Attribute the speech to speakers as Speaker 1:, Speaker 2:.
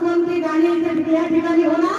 Speaker 1: पालकमंत्री दानिल तटकरे या ठिकाणी होणार